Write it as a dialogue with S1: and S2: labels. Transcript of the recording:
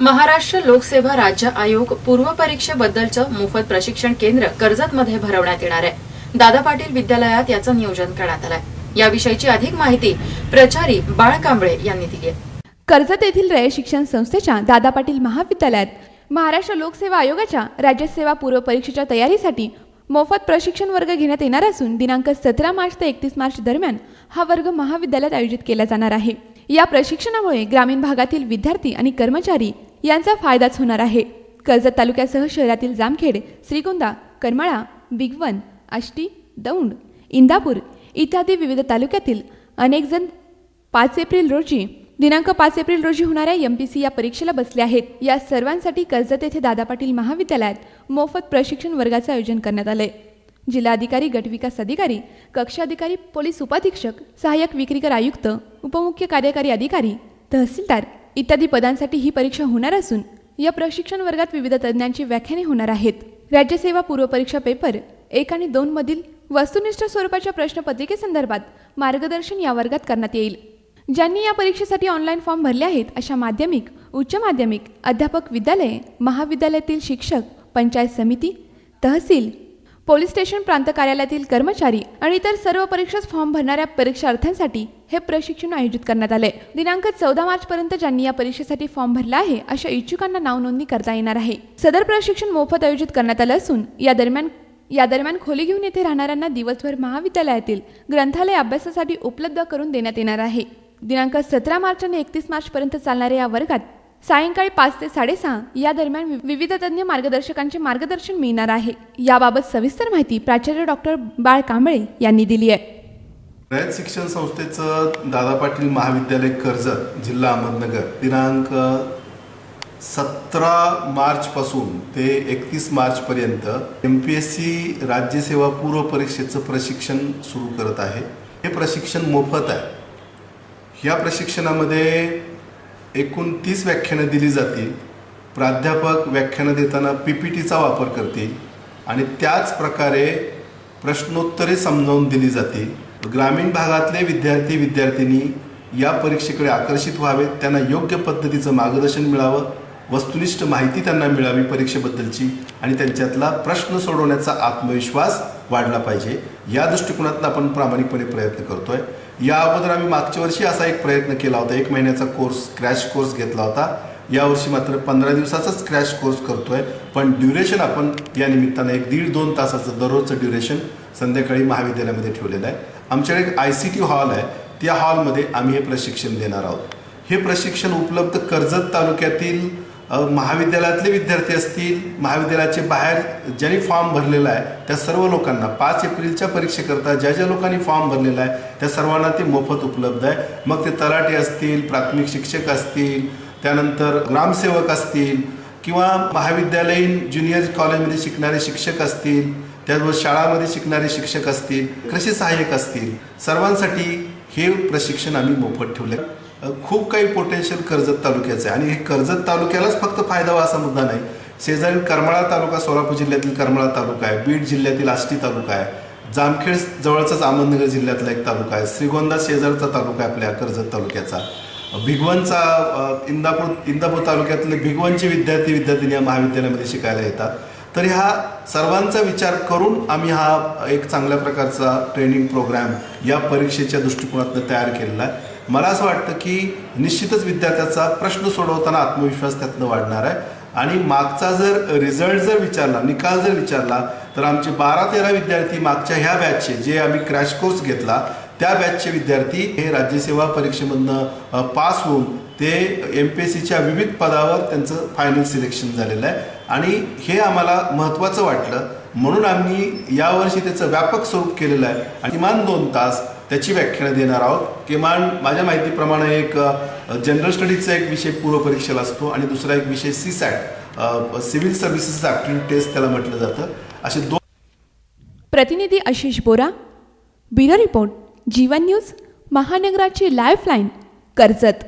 S1: महाराष्ट्र लोकसेवा राज्य आयोग पूर्व परीक्षेबद्दलचं मोफत प्रशिक्षण केंद्र कर्जतमध्ये भरवण्यात येणार आहे. दादा पाटील विद्यालयात याचं नियोजन करण्यात आलंय. याविषयीची अधिक माहिती प्रचारी बाळ कांबळे यांनी दिली आहे.
S2: कर्जत येथील रय शिक्षण संस्थेच्या दादा पाटील महाविद्यालयात महाराष्ट्र लोकसेवा आयोगाच्या राज्यसेवा पूर्व परीक्षेच्या तयारीसाठी मोफत प्रशिक्षण वर्ग घेण्यात येणार असून दिनांक सतरा मार्च ते एकतीस मार्च दरम्यान हा वर्ग महाविद्यालयात आयोजित केला जाणार आहे. या प्रशिक्षणामुळे ग्रामीण भागातील विद्यार्थी आणि कर्मचारी यांचा फायदाच होणार आहे. कर्जत तालुक्यासह शहरातील जामखेड श्रीगोंदा करमाळा बिगवन आष्टी दौंड इंदापूर इत्यादी विविध तालुक्यातील अनेक जण पाच एप्रिल रोजी दिनांक पाच एप्रिल रोजी होणाऱ्या एम पी सी या परीक्षेला बसले आहेत. या सर्वांसाठी कर्जत येथे दादा पाटील महाविद्यालयात मोफत प्रशिक्षण वर्गाचे आयोजन करण्यात आले जिल्हाधिकारी गटविकास अधिकारी कक्षाधिकारी पोलीस उपाधीक्षक सहाय्यक विक्रीकर आयुक्त उपमुख्य कार्यकारी अधिकारी तहसीलदार इत्यादी पदांसाठी ही परीक्षा होणार असून या प्रशिक्षण वर्गात विविध तज्ज्ञांची व्याख्याने होणार आहेत. राज्यसेवा पूर्वपरीक्षा पेपर एक आणि दोन मधील वस्तुनिष्ठ स्वरूपाच्या प्रश्नपत्रिकेसंदर्भात मार्गदर्शन या वर्गात करण्यात येईल. ज्यांनी या परीक्षेसाठी ऑनलाईन फॉर्म भरले आहेत अशा माध्यमिक उच्च माध्यमिक अध्यापक विद्यालये महाविद्यालयातील शिक्षक पंचायत समिती तहसील पोलीस स्टेशन प्रांत कार्यालयातील कर्मचारी आणि इतर सर्व परीक्षेस फॉर्म भरणाऱ्या परीक्षार्थ्यांसाठी हे प्रशिक्षण आयोजित करण्यात आले दिनांक चौदा मार्च पर्यंत ज्यांनी या परीक्षेसाठी फॉर्म भरला आहे अशा इच्छुकांना नाव नोंदणी करता येणार आहे. सदर प्रशिक्षण मोफत आयोजित करण्यात आलं असून या दरम्यान या दरम्यान खोली घेऊन येथे राहणाऱ्यांना दिवसभर महाविद्यालयातील ग्रंथालय अभ्यासासाठी उपलब्ध करून देण्यात येणार आहे. दिनांक सतरा मार्च आणि एकतीस मार्च पर्यंत चालणाऱ्या या वर्गात सायंकाळी पाच ते साडेसहा या दरम्यान वि- विविध तज्ज्ञ मार्गदर्शकांचे मार्गदर्शन मिळणार आहे. याबाबत सविस्तर माहिती प्राचार्य डॉक्टर बाळ कांबळे यांनी दिली आहे.
S3: रयत शिक्षण संस्थेचं दादा पाटील महाविद्यालय कर्जत जिल्हा अहमदनगर दिनांक सतरा मार्चपासून ते एकतीस मार्चपर्यंत एम पी एस सी राज्यसेवा पूर्व परीक्षेचं प्रशिक्षण सुरू करत आहे. हे प्रशिक्षण मोफत आहे. या प्रशिक्षणामध्ये एकूण तीस व्याख्यानं दिली जातील. प्राध्यापक व्याख्यानं देताना पी पी टीचा वापर करतील आणि त्याच प्रकारे प्रश्नोत्तरे समजावून दिली जातील. ग्रामीण भागातले विद्यार्थी विद्यार्थिनी या परीक्षेकडे आकर्षित व्हावेत त्यांना योग्य पद्धतीचं मार्गदर्शन मिळावं वस्तुनिष्ठ माहिती त्यांना मिळावी परीक्षेबद्दलची आणि त्यांच्यातला प्रश्न सोडवण्याचा आत्मविश्वास वाढला पाहिजे. या दृष्टिकोनातून आपण प्रामाणिकपणे प्रयत्न करतोय. या अगोदर आम्ही मागच्या वर्षी असा एक प्रयत्न केला होता एक महिन्याचा कोर्स क्रॅश कोर्स घेतला होता. यावर्षी मात्र पंधरा दिवसाचाच क्रॅश कोर्स करतोय पण ड्युरेशन आपण या निमित्तानं एक दीड दोन तासाचं दररोजचं ड्युरेशन संध्याकाळी महाविद्यालयामध्ये ठेवलेलं आहे. आमच्याकडे एक आय सी टी हॉल आहे. त्या हॉलमध्ये आम्ही हे प्रशिक्षण देणार आहोत. हे प्रशिक्षण उपलब्ध कर्जत तालुक्यातील महाविद्यालयातले विद्यार्थी असतील महाविद्यालयाचे बाहेर ज्यांनी फॉर्म भरलेला आहे त्या सर्व लोकांना पाच एप्रिलच्या परीक्षेकरता ज्या ज्या लोकांनी फॉर्म भरलेला आहे त्या सर्वांना ते मोफत उपलब्ध आहे. मग ते तलाठी असतील प्राथमिक शिक्षक असतील त्यानंतर ग्रामसेवक असतील किंवा महाविद्यालयीन ज्युनियर कॉलेजमध्ये शिकणारे शिक्षक असतील त्याचबरोबर शाळामध्ये शिकणारे शिक्षक असतील कृषी सहाय्यक असतील सर्वांसाठी हे प्रशिक्षण आम्ही मोफत ठेवले खूप काही पोटेन्शियल कर्जत तालुक्याचं आहे. आणि हे कर्जत तालुक्यालाच फक्त फायदा व्हा असा मुद्दा नाही. शेजारी करमाळा तालुका सोलापूर जिल्ह्यातील करमाळा तालुका आहे बीड जिल्ह्यातील आष्टी तालुका आहे जामखेड जवळचाच अहमदनगर जिल्ह्यातला एक तालुका आहे श्रीगोंदा शेजारचा तालुका आहे आपल्या कर्जत तालुक्याचा. भिगवणचा इंदापूर इंदापूर तालुक्यातले भिगवणचे विद्यार्थी विद्यार्थिनी या महाविद्यालयामध्ये शिकायला येतात. तर ह्या सर्वांचा विचार करून आम्ही हा एक चांगल्या प्रकारचा ट्रेनिंग प्रोग्राम या परीक्षेच्या दृष्टिकोनातून तयार केलेला आहे. मला असं वाटतं की निश्चितच विद्यार्थ्याचा प्रश्न सोडवताना आत्मविश्वास त्यातनं वाढणार आहे. आणि मागचा जर रिझल्ट जर विचारला निकाल जर विचारला तर आमचे बारा तेरा विद्यार्थी मागच्या ह्या बॅचचे जे आम्ही क्रॅश कोर्स घेतला त्या बॅचचे विद्यार्थी हे राज्यसेवा परीक्षेमधनं पास होऊन ते एम पी एस सीच्या विविध पदावर त्यांचं फायनल सिलेक्शन झालेलं आहे. आणि हे आम्हाला महत्त्वाचं वाटलं. म्हणून आम्ही यावर्षी त्याचं व्यापक स्वरूप केलेलं आहे. आणि किमान दोन तास त्याची व्याख्यानं देणार आहोत. किमान माझ्या माहितीप्रमाणे एक जनरल स्टडीचा एक विषय पूर्वपरीक्षेला असतो आणि दुसरा एक विषय C SAT civil services aptitude test त्याला म्हटलं जातं. असे दोन
S2: प्रतिनिधी Ashish Bora bureau report Jeevan news महानगराची lifeline Karjat.